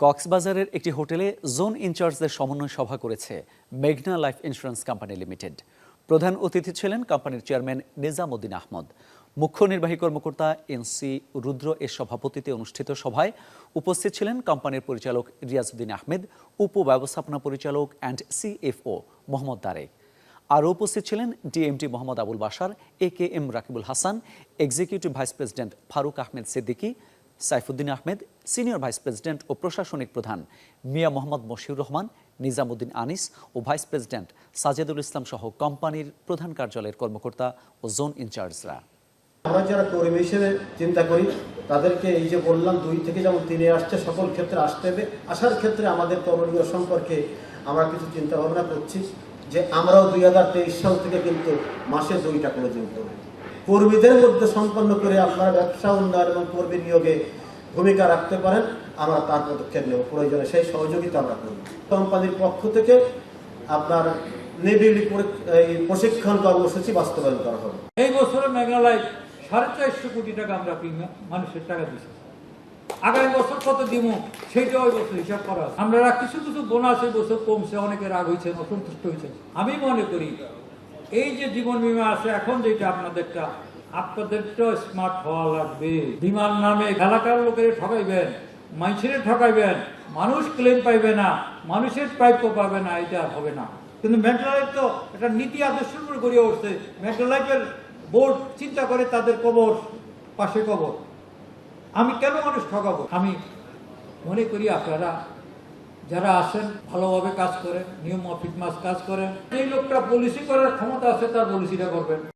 কক্সবাজারের একটি হোটেলে জোন ইনচার্জদের সমন্বয় সভা করেছে মেঘনা লাইফ ইন্স্যুরেন্স কোম্পানি লিমিটেড। প্রধান অতিথি ছিলেন কোম্পানির চেয়ারম্যান নিজামুদ্দিন আহমদ। মুখ্য নির্বাহী কর্মকর্তা এনসি রুদ্র এর সভাপতিতে অনুষ্ঠিত সভায় উপস্থিত ছিলেন কোম্পানির পরিচালক রিয়াজউদ্দিন আহমেদ, উপব্যবস্থাপনা পরিচালক অ্যান্ড সিএফও মোহাম্মদ দারেক আরও উপস্থিত ছিলেন DMT Mohammad Abul Basar A K M Rakibul Hasan executive vice president Faruk Ahmed Siddiqui Saifuddin Ahmed, senior vice president ও প্রশাসনিক প্রধান মিয়া মোহাম্মদ মশিউর রহমান, নিজামুদ্দিন আনিস ও ভাইস প্রেসিডেন্ট সাজেদুল ইসলাম সহ কোম্পানির প্রধান কার্যালয়ের কর্মকর্তা ও জোন ইনচার্জরা। আমরা যারা কর্মী হিসেবে চিন্তা করি, তাদেরকে এই যে বললাম, দুই থেকে যেমন তিনে আসছে, সকল ক্ষেত্রে আসতে হবে। আসার ক্ষেত্রে আমাদের করণীয় সম্পর্কে আমরা কিছু চিন্তা ভাবনা করছি যে আমরাও দুই হাজার তেইশ সাল থেকে কিন্তু মাসে দুইটা করে যোগ করব। কর্মীদের মধ্যে সম্পন্ন করে আপনারা ব্যবসা উন্নয়ন এবং কর্মী নিয়োগে ভূমিকা রাখতে পারেন, আমরা তার পদক্ষেপ নেব। প্রয়োজনে সেই সহযোগিতা আমরা করব। কোম্পানির পক্ষ থেকে আপনার এই প্রশিক্ষণ কর্মসূচি বাস্তবায়ন করা হবে। এই বছরে মেঘালয় সাড়ে চারশো কোটি টাকা আমরা মানুষের টাকা দিচ্ছি আগামী বছর কত দিব সেইটা ওই বছর হিসাব করা। আমরা কিছু কিছু বোনাস এই বছর কমছে, অনেকে রাগ হয়েছে অসন্তুষ্ট হয়েছে আমি মনে করি এই যে জীবন বীমা আছে, এখন যেটা আপনাদেরটা, আপনাদেরটাও স্মার্ট হওয়া লাগবে। বিমার নামে এলাকার লোকের ঠকাইবেন, মানুষের ঠকাইবেন, মানুষ ক্লেম পাইবে না, মানুষের প্রাপ্য পাবে না, এটা হবে না। কিন্তু মেন্টাল লাইফ তো একটা নীতি আদর্শের উপরে গড়িয়ে উঠছে। মেন্টাল লাইফের বোর্ড চিন্তা করে তাদের কবর, পাশে কবর। আমি কেন মানুষ ঠকাবো? আমি মনে করি আপনারা যারা আসেন, ভালোভাবে কাজ করেন নিয়ম মাফিক মাস কাজ করেন এই লোকটা পলিসি করার ক্ষমতা আছে তার পলিসিটা করবেন।